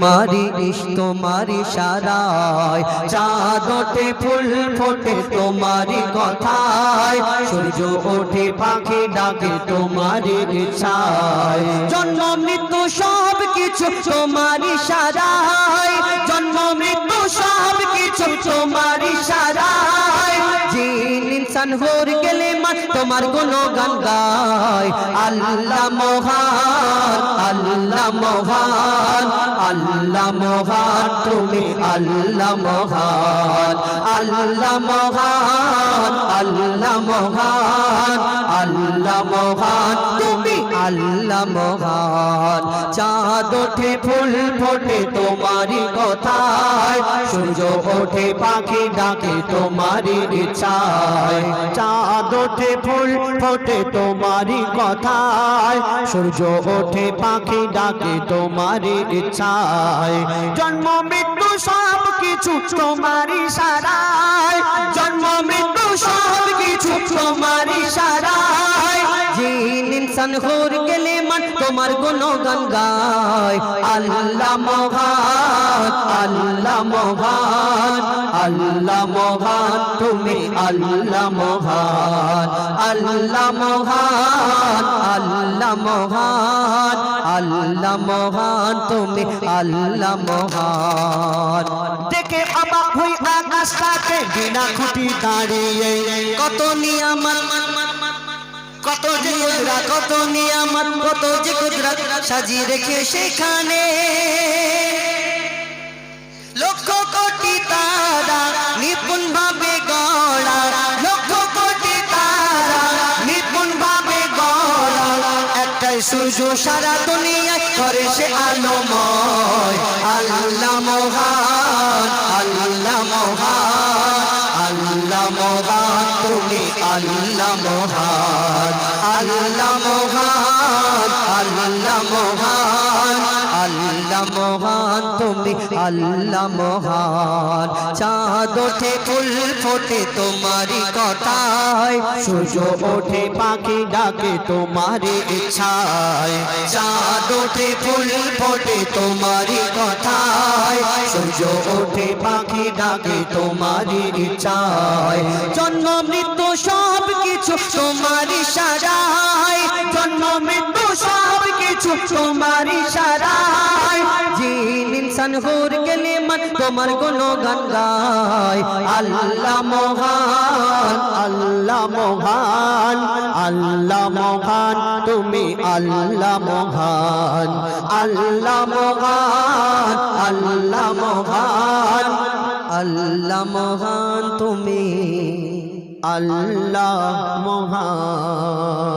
মারি ইস তোমারি সারায়। চাঁদ ওঠে, ফুল ফোটে তোমারি কথায়। সূর্য ওঠে, পাখি ডাকে তোমারি ইচ্ছায়। জন্ম, মৃত্যু সব কিছু তোমারি সারায়। জন্ম, মৃত্যু সব কিছু তোমারি সারায়। জিন ইনসান হোর গেলে মা তোমার কোনো গান গায়। আল্লাহ মহান আল্লাহ মহান। আল্লাহ মহান, তুমি আল্লাহ মহান আল্লাহ মহান আল্লাহ মহান আল্লাহ মহান, তুমি আল্লাহ মহান। চাঁদ ওঠে ফুল ফোটে তোমারি কথায় সূর্য ওঠে, পাখি ডাকে, তোমারই ইচ্ছায়। চাঁদ ওঠে, ফুল ফোটে, তোমারই কথায়। সূর্য ওঠে, পাখি ডাকে, তোমারই ইচ্ছায়। জন্ম, মৃত্যু সব কিছু তোমারই সারায়। ইনসান হোর গেলে মান তোমার গুণগান গায়। আল্লাহ মহান আল্লাহ মহান আল্লাহ মহান, তুমি আল্লাহ মহান আল্লাহ মহান আল্লাহ মহান আল্লাহ মহান, তুমি আল্লাহ মহান। দেখে অবাক হই আকাশটাকে, বিনা খুঁটি দাঁড়িয়ে। কত নিয়ামত কত যে কুদরত কত নিয়ামত, কত যে কুদরত সাজিয়ে রেখে সেখানে। লক্ষ কোটি তারা নিপুণ ভাবে গড়া, লক্ষ কোটি তারা নিপুণ ভাবে গড়া। একটাই সূর্য সারা দুনিয়ায় করে সে আলোময় আল্লাহ মহান আল্লাহ মহান। মহান, আল্লাহ মহান আল্লাহ মহান, তুমি আল্লাহ মহান। চাঁদ ওঠে, ফুল ফোটে তোমারি কথায়, সূর্য ওঠে, পাখি ডাকে তোমারি ইচ্ছায়। চাঁদ ওঠে, ফুল ফোটে কথায়, সূর্য ওঠে, পাখি ডাকে ইচ্ছায়। জন্ম, মৃত্যু সব কিছু তোমারি সব তোমারি সারায়। জিন ইনসান হোর গেলে মন তোমার কোনো গান আল্লাহ মহান আল্লাহ মহান আল্লাহ মহান, তুমি আল্লাহ মহান। আল্লাহ মহান আল্লাহ মহান আল্লাহ মহান, তুমি আল্লাহ মহান।